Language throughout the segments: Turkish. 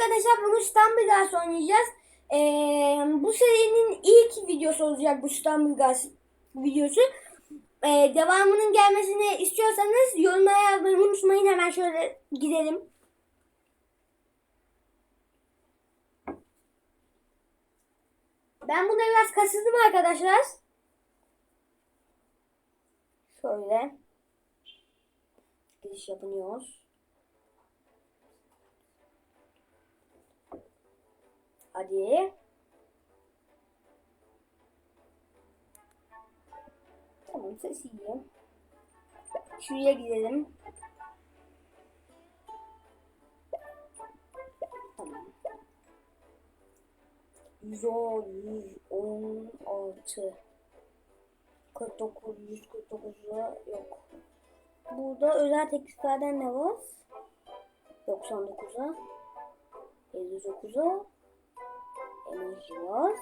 arkadaşlar bugün İstanbul Gaz oynayacağız. Ee, bu serinin ilk videosu olacak bu İstanbul Gaz videosu. Ee, devamının gelmesini istiyorsanız yorumlara yazmayı unutmayın. Hemen şöyle gidelim. Ben bunu biraz kasıldım arkadaşlar. Şöyle. Giriş yapıyoruz. Hadi. Tamam ses iyi. Şuraya gidelim. Tamam. 110, 116, 49, 149'a yok. Burada özel tekliflerden ne var? 99'a, 59'a, var.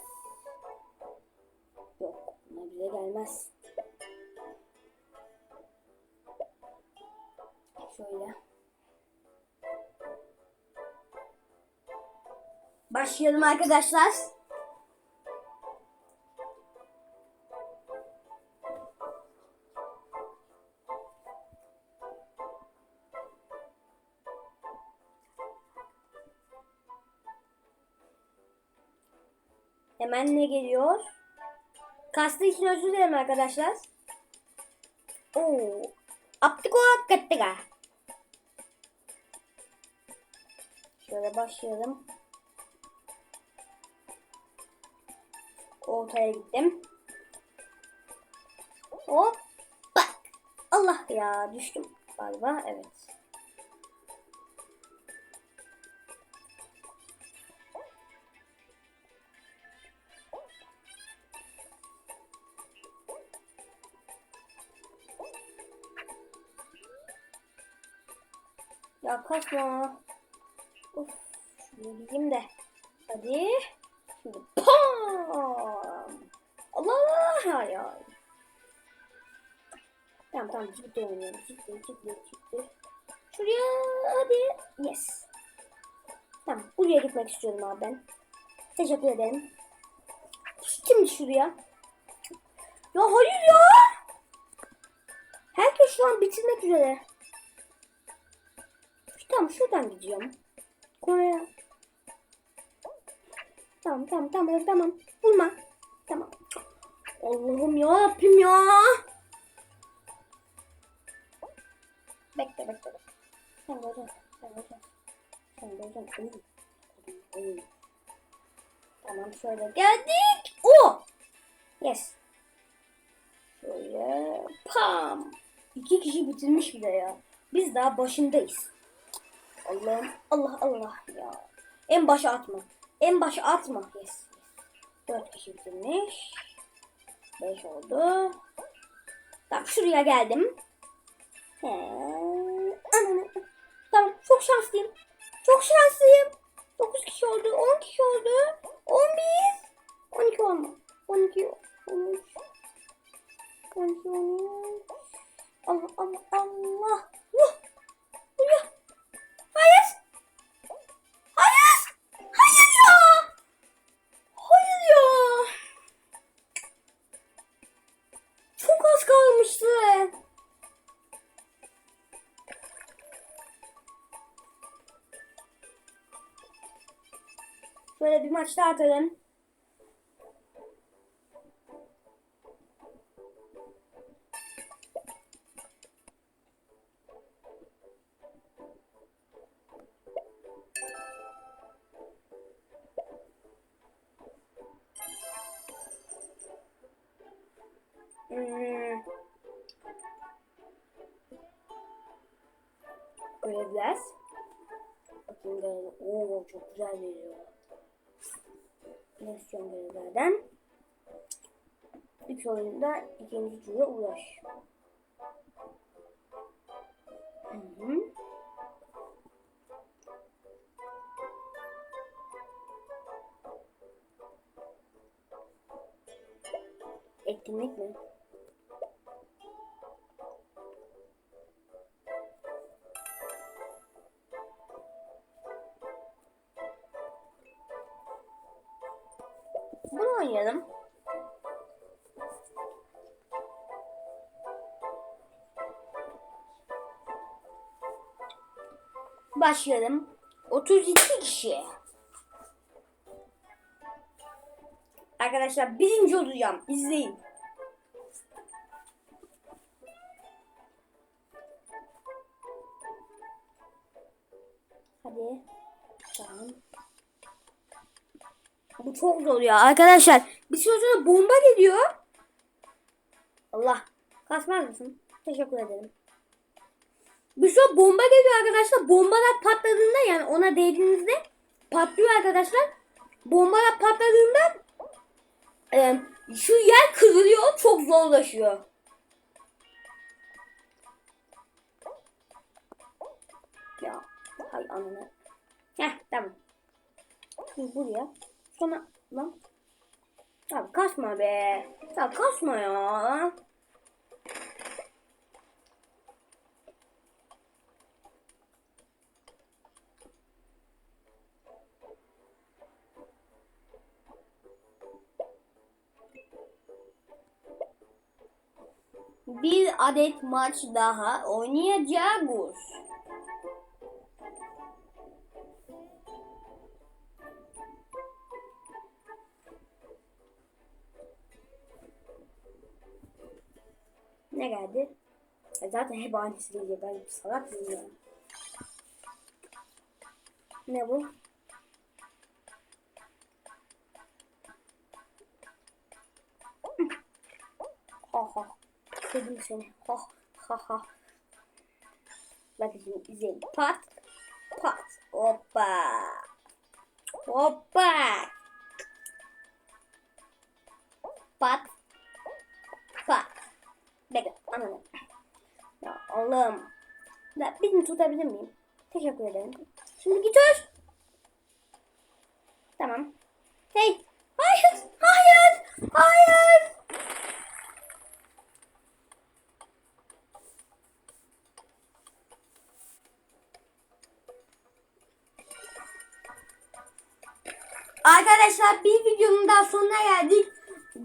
Yok, bunlar bize gelmez. Şöyle. Başlayalım arkadaşlar. Hemen ne geliyor? Kastı için özür dilerim arkadaşlar. Oo. Aptiko kattika. Şöyle başlayalım. Ortaya gittim. Hop. Bak. Allah ya düştüm galiba. Evet. Ya kaçma. Of. Şunu gideyim de. Hadi. Şimdi pam. Allah ya. Tamam tamam ciddi oynuyorum. Ciddi ciddi ciddi. Şuraya hadi. Yes. Tamam buraya gitmek istiyorum abi ben. Teşekkür ederim. Şimdi şuraya. Ya hayır ya. Herkes şu an bitirmek üzere. Tamam şuradan gidiyorum. Konuya. Tamam tamam tamam tamam. Vurma. Tamam. Allah'ım ya Rabbim ya. Bekle bekle. Sen göreceksin. Sen göreceksin. Sen uy. Tamam şöyle geldik. O. Yes. Şöyle pam. İki kişi bitirmiş bile ya. Biz daha başındayız. Allah'ım. Allah Allah ya. En başa atma. En başa atma. Yes. 4 kişi bitirmiş. 5 oldu. Tamam şuraya geldim. He. Tamam çok şanslıyım. Çok şanslıyım. 9 kişi oldu. 10 kişi oldu. 11. 12 olma. 12. 13. 12. 12. az kalmıştı. Şöyle bir maç daha atalım. Hmm. Görevler. Bakayım görev. Oo çok güzel veriyor. İstiyorum görevlerden? Üç oyunda ikinci tura uğraş. Hı hı. Etkinlik mi? Oynayalım. Başlayalım. 32 kişi. Arkadaşlar birinci olacağım. İzleyin. Hadi. Tamam. Bu çok zor ya. Arkadaşlar bir süre bomba geliyor. Allah. Kasmaz mısın? Teşekkür ederim. Bir süre bomba geliyor arkadaşlar. Bombalar patladığında yani ona değdiğinizde patlıyor arkadaşlar. Bombalar patladığında e, şu yer kırılıyor. Çok zorlaşıyor. Ya hay anne. Heh tamam. Şimdi buraya. Sonra lan. Ya kasma be. Ya kasma ya. Bir adet maç daha oynayacağız. Ne geldi? E zaten hep aynısı geliyor. Ben salak ya? Ne bu? Ha ha. Kırdım seni. Ha ha ha. Bak şimdi izleyin. Pat. Pat. Hoppa. Hoppa. Allah'ım. Ya birini tutabilir miyim? Teşekkür ederim. Şimdi gidiyoruz. Tamam. Hey. Hayır. Hayır. Hayır. Arkadaşlar bir videonun daha sonuna geldik.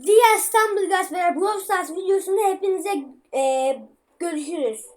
Diğer İstanbul Gaz ve Brawl Stars videosunda hepinize e, görüşürüz.